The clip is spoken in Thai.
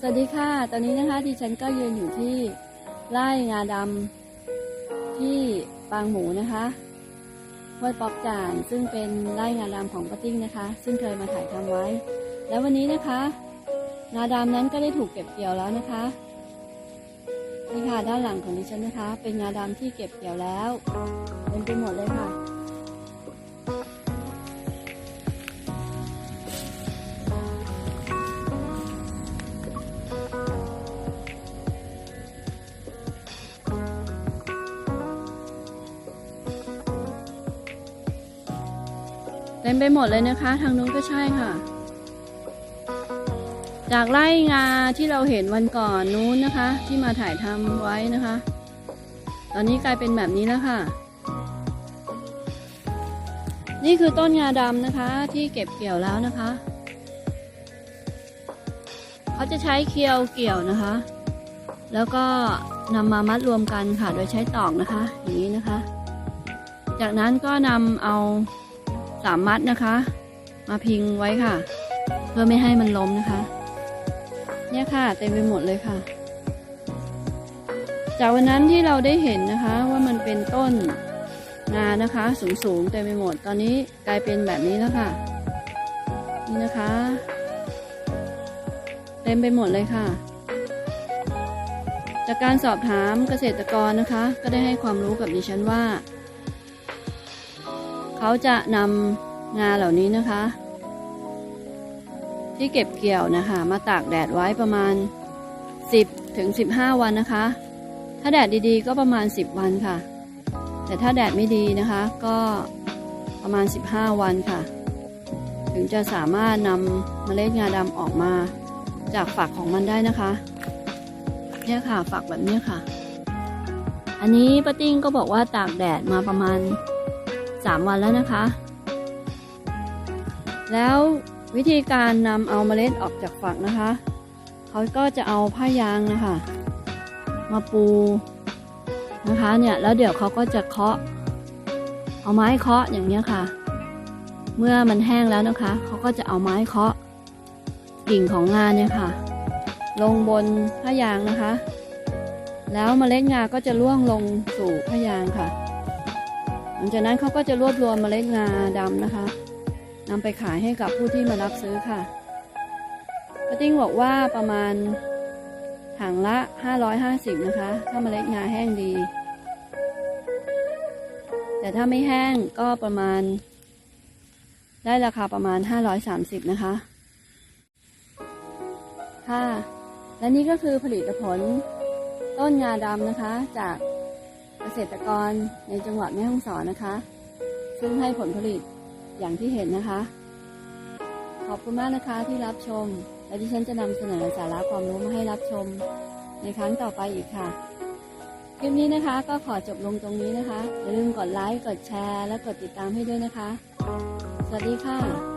สวัสดีค่ะ ตอนนี้นะคะดิฉันก็ยืนอยู่ที่ไร่งาดำที่ปางหมูนะคะห้วยป๊อกจานซึ่งเป็นไร่งาดำของป้าติ้งนะคะ ซึ่งเคยมาถ่ายทำไว้ แล้ววันนี้นะคะ งาดำนั้นก็ได้ถูกเก็บเกี่ยวแล้วนะคะนี่ค่ะด้านหลังของดิฉันนะคะ เป็นงาดำที่เก็บเกี่ยวแล้วเต็มไปหมดเลยค่ะ เต็มไปหมดเลยนะคะ ทางนู้นก็ใช่ค่ะ จากไร่งาที่เราเห็นวันก่อนนู้นนะคะ ที่มาถ่ายทำไว้นะคะ ตอนนี้กลายเป็นแบบนี้แล้วค่ะ นี่คือต้นงาดำนะคะ ที่เก็บเกี่ยวแล้วนะคะ เขาจะใช้เคียวเกี่ยวนะคะ แล้วก็นำมามัดรวมกันค่ะ โดยใช้ตอกนะคะ อย่างนี้นะคะ จากนั้นก็นำเอา สามมัดนะคะ มาพิงไว้ค่ะ เพื่อไม่ให้มันล้มนะคะ เนี่ยค่ะเต็มไปหมดเลยค่ะ จากวันนั้นที่เราได้เห็นนะคะว่ามันเป็นต้นงานะคะ สูงๆเต็มไปหมดตอนนี้กลายเป็นแบบนี้แล้วค่ะ นี่นะคะ เต็มไปหมดเลยค่ะ จากการสอบถามเกษตรกรนะคะ ก็ได้ให้ความรู้กับดิฉันว่า เขาจะนำงาเหล่านี้นะคะ ที่เก็บเกี่ยวนะคะ มาตากแดดไว้ประมาณ 10ถึง15 วันนะคะ ถ้าแดดดีๆ ก็ประมาณ 10 วันค่ะ แต่ถ้าแดดไม่ดีนะคะ ก็ประมาณ 15 วันค่ะ ถึงจะสามารถนำเมล็ดงาดำออกมาจากฝักของมันได้นะคะ เนี่ยค่ะฝักแบบนี้ค่ะ อันนี้ป้าติ้งก็บอกว่าตากแดดมาประมาณ สามวันแล้วนะคะ แล้ววิธีการนำเอาเมล็ดออกจากฝักนะคะ เขาก็จะเอาผ้ายางนะคะ มาปูนะคะเนี่ยแล้วเดี๋ยวเขาก็จะเคาะ เอาไม้เคาะอย่างเนี้ยค่ะ เมื่อมันแห้งแล้วนะคะเขาก็จะเอาไม้เคาะกิ่งของงานเนี่ยค่ะ ลงบนผ้ายางนะคะ แล้วเมล็ดงาก็จะร่วงลงสู่ผ้ายางค่ะ ลังจากนั้นเขาก็จะรวบรวมเมล็ดงาดำนะคะนำไปขายให้กับผู้ที่มารับซื้อค่ะป้าติ้งบอกว่าประมาณถังละ 550 นะคะ ถ้าเมล็ดงาแห้งดี แต่ถ้าไม่แห้งก็ประมาณ ได้ราคาประมาณ 530 นะคะ ค่ะ และนี่ก็คือผลิตผลต้นงาดำนะคะจาก กษตรกรในจังหวัดแม่ฮ่องสอนนะคะ ซึ่งให้ผลผลิตอย่างที่เห็นนะคะ ขอบคุณมากนะคะที่รับชม และดิฉันจะนำเสนอสาระความรู้มาให้รับชม ในครั้งต่อไปอีกค่ะ คลิปนี้นะคะก็ขอจบลงตรงนี้นะคะอย่าลืมกดไลค์กดแชร์ และกดติดตามให้ด้วยนะคะ สวัสดีค่ะ